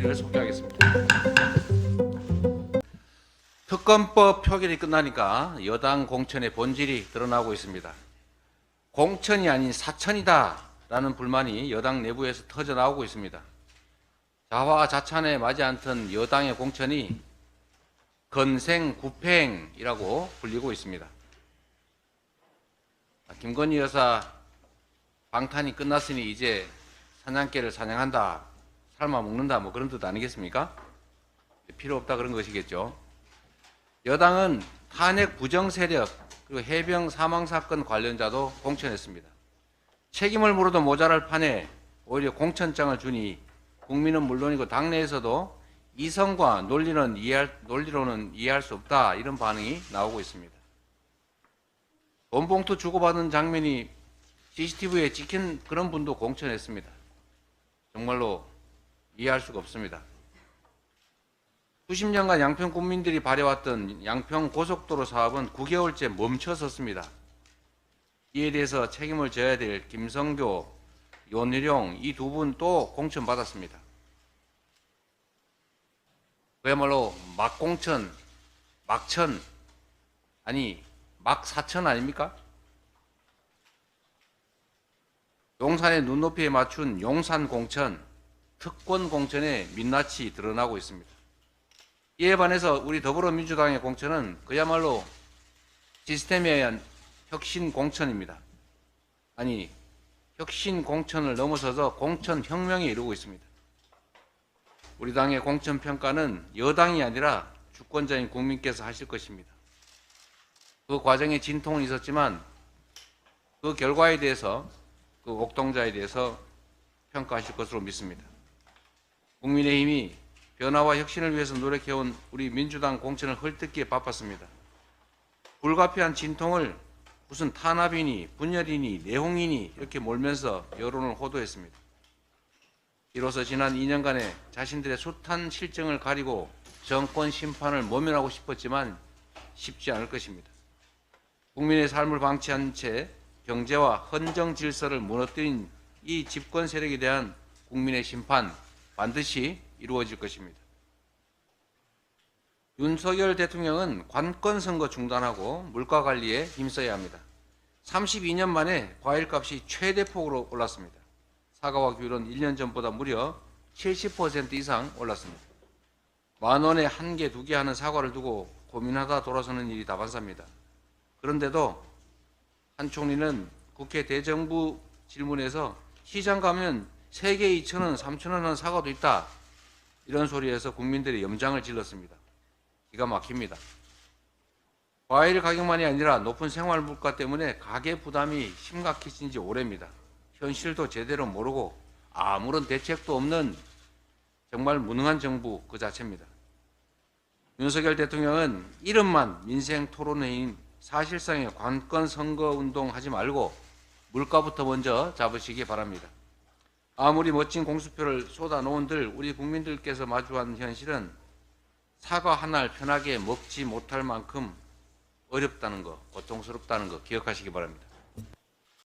발표하겠습니다. 특검법 표결이 끝나니까 여당 공천의 본질이 드러나고 있습니다. 공천이 아닌 사천이다라는 불만이 여당 내부에서 터져 나오고 있습니다. 자화 자찬에 맞지 않던 여당의 공천이 건생 구팽이라고 불리고 있습니다. 아, 김건희 여사 방탄이 끝났으니 이제 사냥개를 사냥한다, 삶아 먹는다, 뭐 그런 뜻 아니겠습니까? 필요 없다 그런 것이겠죠. 여당은 탄핵 부정 세력 그리고 해병 사망 사건 관련자도 공천했습니다. 책임을 물어도 모자랄 판에 오히려 공천장을 주니 국민은 물론이고 당내에서도 이성과 논리는 이해할, 논리로는 이해할 수 없다 이런 반응이 나오고 있습니다. 원봉투 주고받은 장면이 CCTV에 찍힌 그런 분도 공천했습니다. 정말로 이해할 수가 없습니다. 수십 년간 양평 국민들이 바래왔던 양평 고속도로 사업은 9개월째 멈춰섰습니다. 이에 대해서 책임을 져야 될 김성교, 윤희룡 이 두 분 또 공천 받았습니다. 그야말로 막공천, 막천, 아니 막사천 아닙니까? 용산의 눈높이에 맞춘 용산 공천, 특권 공천의 민낯이 드러나고 있습니다. 이에 반해서 우리 더불어민주당의 공천은 그야말로 시스템에 의한 혁신 공천입니다. 아니, 혁신 공천을 넘어서서 공천 혁명에 이르고 있습니다. 우리 당의 공천 평가는 여당이 아니라 주권자인 국민께서 하실 것입니다. 그 과정에 진통은 있었지만 그 결과에 대해서 그 옥동자에 대해서 평가하실 것으로 믿습니다. 국민의힘이 변화와 혁신을 위해서 노력해온 우리 민주당 공천을 헐뜯기에 바빴습니다. 불가피한 진통을 무슨 탄압이니 분열이니 내홍이니 이렇게 몰면서 여론을 호도했습니다. 이로써 지난 2년간의 자신들의 숱한 실정을 가리고 정권 심판을 모면하고 싶었지만 쉽지 않을 것입니다. 국민의 삶을 방치한 채 경제와 헌정 질서를 무너뜨린 이 집권 세력에 대한 국민의 심판 반드시 이루어질 것입니다. 윤석열 대통령은 관건 선거 중단하고 물가 관리에 힘써야 합니다. 32년 만에 과일값이 최대폭으로 올랐습니다. 사과와 귤은 1년 전보다 무려 70% 이상 올랐습니다. 만 원에 한 개, 두 개 하는 사과를 두고 고민하다 돌아서는 일이 다반사입니다. 그런데도 한 총리는 국회 대정부 질문에서 시장 가면 3개 2천원, 3천원 하는 사과도 있다. 이런 소리에서 국민들이 염장을 질렀습니다. 기가 막힙니다. 과일 가격만이 아니라 높은 생활 물가 때문에 가계 부담이 심각해진 지 오래입니다. 현실도 제대로 모르고 아무런 대책도 없는 정말 무능한 정부 그 자체입니다. 윤석열 대통령은 이름만 민생 토론회인 사실상의 관건 선거 운동 하지 말고 물가부터 먼저 잡으시기 바랍니다. 아무리 멋진 공수표를 쏟아놓은들 우리 국민들께서 마주한 현실은 사과 하나를 편하게 먹지 못할 만큼 어렵다는 거, 고통스럽다는 거 기억하시기 바랍니다.